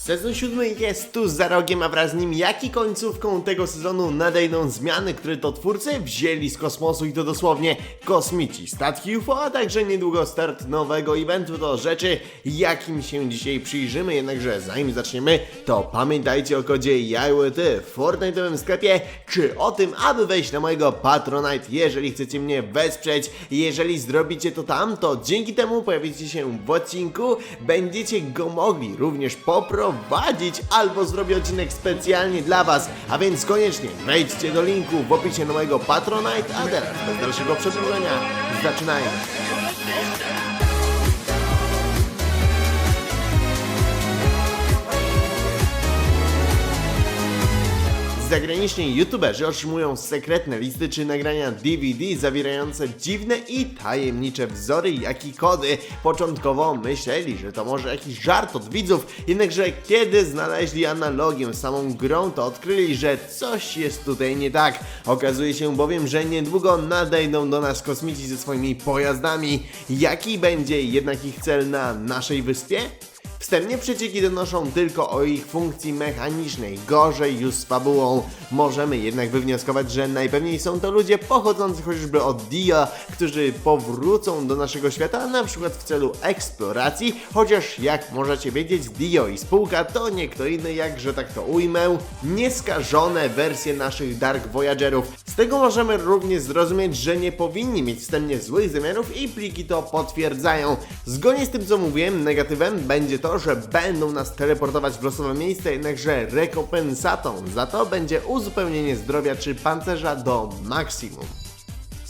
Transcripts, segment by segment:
Sezon siódmy jest tu za rogiem, a wraz z nim jak i końcówką tego sezonu nadejdą zmiany, które to twórcy wzięli z kosmosu i to dosłownie kosmici, statki UFO, a także niedługo start nowego eventu to rzeczy, jakim się dzisiaj przyjrzymy, jednakże zanim zaczniemy, to pamiętajcie o kodzie JAJłyty w Fortnite'owym sklepie, czy o tym, aby wejść na mojego Patronite, jeżeli chcecie mnie wesprzeć, jeżeli zrobicie to tam, to dzięki temu pojawicie się w odcinku, będziecie go mogli również poprowadzić albo zrobię odcinek specjalnie dla Was, a więc koniecznie wejdźcie do linku w opisie na mojego Patronite, a teraz bez dalszego przedłużenia zaczynajmy. Zagraniczni youtuberzy otrzymują sekretne listy czy nagrania DVD zawierające dziwne i tajemnicze wzory, jak i kody. Początkowo myśleli, że to może jakiś żart od widzów, jednakże kiedy znaleźli analogię z samą grą, to odkryli, że coś jest tutaj nie tak. Okazuje się bowiem, że niedługo nadejdą do nas kosmici ze swoimi pojazdami. Jaki będzie jednak ich cel na naszej wyspie? Wstępnie przecieki donoszą tylko o ich funkcji mechanicznej, gorzej już z fabułą. Możemy jednak wywnioskować, że najpewniej są to ludzie pochodzący chociażby od Dia, którzy powrócą do naszego świata, na przykład w celu eksploracji, chociaż jak możecie wiedzieć, Dio i spółka to nie kto inny jak, że tak to ujmę, nieskażone wersje naszych Dark Voyagerów. Z tego możemy również zrozumieć, że nie powinni mieć wstępnie złych zamiarów i pliki to potwierdzają. Zgodnie z tym co mówiłem, negatywem będzie to, że będą nas teleportować w losowe miejsce, jednakże rekompensatą za to będzie uzupełnienie zdrowia czy pancerza do maksimum.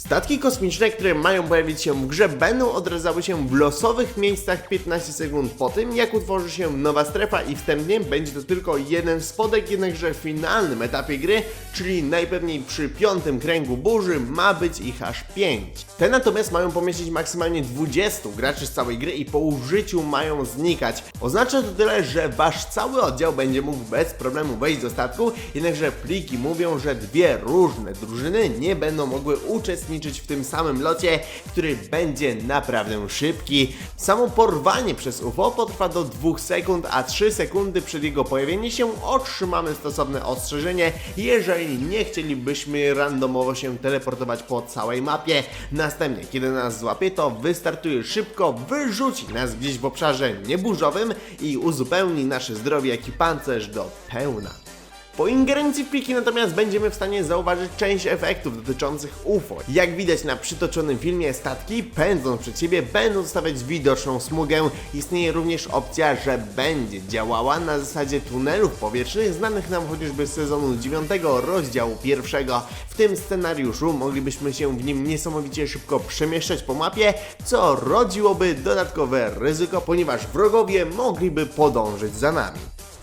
Statki kosmiczne, które mają pojawić się w grze, będą odradzały się w losowych miejscach 15 sekund po tym, jak utworzy się nowa strefa i wstępnie będzie to tylko jeden spodek, jednakże w finalnym etapie gry, czyli najpewniej przy piątym kręgu burzy, ma być ich aż 5. Te natomiast mają pomieścić maksymalnie 20 graczy z całej gry i po użyciu mają znikać. Oznacza to tyle, że wasz cały oddział będzie mógł bez problemu wejść do statku, jednakże pliki mówią, że dwie różne drużyny nie będą mogły uczestniczyć w tym samym locie, który będzie naprawdę szybki. Samo porwanie przez UFO potrwa do 2 sekund, a 3 sekundy przed jego pojawieniem się otrzymamy stosowne ostrzeżenie, jeżeli nie chcielibyśmy randomowo się teleportować po całej mapie. Następnie, kiedy nas złapie, to wystartuje szybko, wyrzuci nas gdzieś w obszarze nieburzowym i uzupełni nasze zdrowie jak i pancerz do pełna. Po ingerencji w pliki natomiast będziemy w stanie zauważyć część efektów dotyczących UFO. Jak widać na przytoczonym filmie, statki pędząc przed siebie będą stawiać widoczną smugę. Istnieje również opcja, że będzie działała na zasadzie tunelów powietrznych znanych nam chociażby z sezonu 9 rozdziału pierwszego. W tym scenariuszu moglibyśmy się w nim niesamowicie szybko przemieszczać po mapie, co rodziłoby dodatkowe ryzyko, ponieważ wrogowie mogliby podążyć za nami.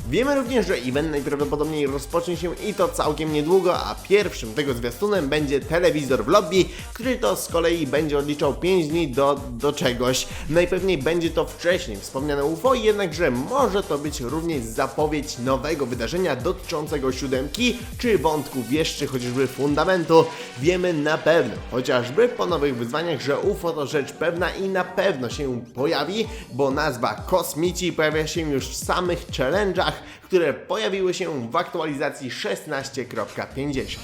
Wiemy również, że event najprawdopodobniej rozpocznie się i to całkiem niedługo, a pierwszym tego zwiastunem będzie telewizor w lobby, który to z kolei będzie odliczał 5 dni do, do czegoś. Najpewniej będzie to wcześniej wspomniane UFO, jednakże może to być również zapowiedź nowego wydarzenia dotyczącego siódemki, czy wątku wieszczy chociażby fundamentu. Wiemy na pewno, chociażby po nowych wyzwaniach, że UFO to rzecz pewna i na pewno się pojawi, bo nazwa Kosmici pojawia się już w samych challenge'ach, które pojawiły się w aktualizacji 16.50.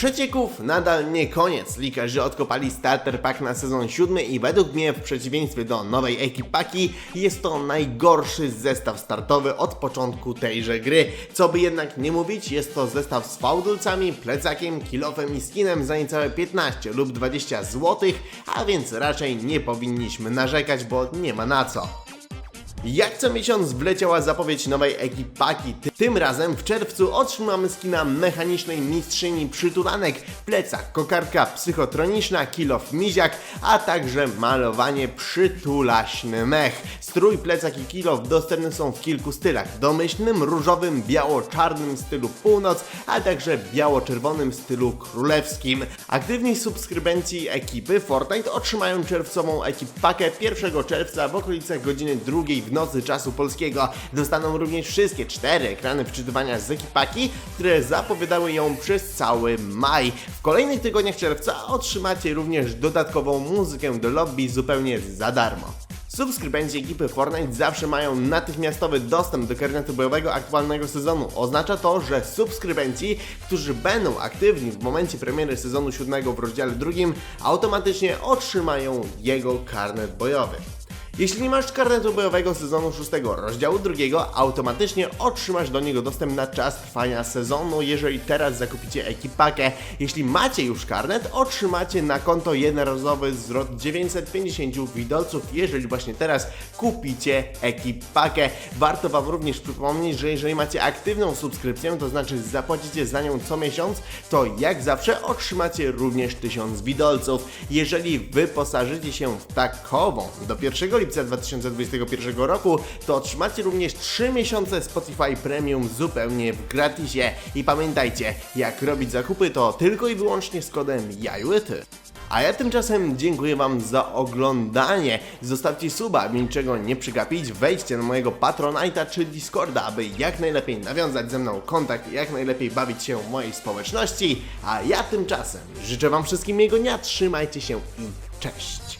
Przecieków nadal nie koniec. Likerzy odkopali starter pack na sezon 7 i według mnie w przeciwieństwie do nowej ekipaki jest to najgorszy zestaw startowy od początku tejże gry. Co by jednak nie mówić, jest to zestaw z fałdulcami, plecakiem, kilofem i skinem za niecałe 15 lub 20 zł, a więc raczej nie powinniśmy narzekać, bo nie ma na co. Jak co miesiąc wleciała zapowiedź nowej ekipaki. Ty- Tym razem w czerwcu otrzymamy skina mechanicznej mistrzyni przytulanek, plecak, kokarka psychotroniczna, kilof miziak, a także malowanie przytulaśny mech. Strój, plecak i kilof dostępne są w kilku stylach. Domyślnym, różowym, biało-czarnym stylu północ, a także biało-czerwonym stylu królewskim. Aktywni subskrybenci ekipy Fortnite otrzymają czerwcową ekipakę 1 czerwca w okolicach godziny drugiej w nocy czasu polskiego. Dostaną również wszystkie cztery ekrany wczytywania z ekipaki, które zapowiadały ją przez cały maj. W kolejnych tygodniach czerwca otrzymacie również dodatkową muzykę do lobby zupełnie za darmo. Subskrybenci ekipy Fortnite zawsze mają natychmiastowy dostęp do karnetu bojowego aktualnego sezonu. Oznacza to, że subskrybenci, którzy będą aktywni w momencie premiery sezonu 7 w rozdziale drugim, automatycznie otrzymają jego karnet bojowy. Jeśli nie masz karnetu bojowego sezonu 6 rozdziału drugiego, automatycznie otrzymasz do niego dostęp na czas trwania sezonu, jeżeli teraz zakupicie ekipakę. Jeśli macie już karnet, otrzymacie na konto jednorazowy zwrot 950 widolców, jeżeli właśnie teraz kupicie ekipakę. Warto Wam również przypomnieć, że jeżeli macie aktywną subskrypcję, to znaczy zapłacicie za nią co miesiąc, to jak zawsze otrzymacie również 1000 widolców. Jeżeli wyposażycie się w takową do 1 lipca 2021 roku, to otrzymacie również 3 miesiące Spotify Premium zupełnie w gratisie. I pamiętajcie, jak robić zakupy to tylko i wyłącznie z kodem JAJUETY. A ja tymczasem dziękuję Wam za oglądanie. Zostawcie suba, aby niczego nie przegapić. Wejdźcie na mojego Patronite'a czy Discorda, aby jak najlepiej nawiązać ze mną kontakt i jak najlepiej bawić się w mojej społeczności. A ja tymczasem życzę Wam wszystkim miłego dnia, trzymajcie się i cześć!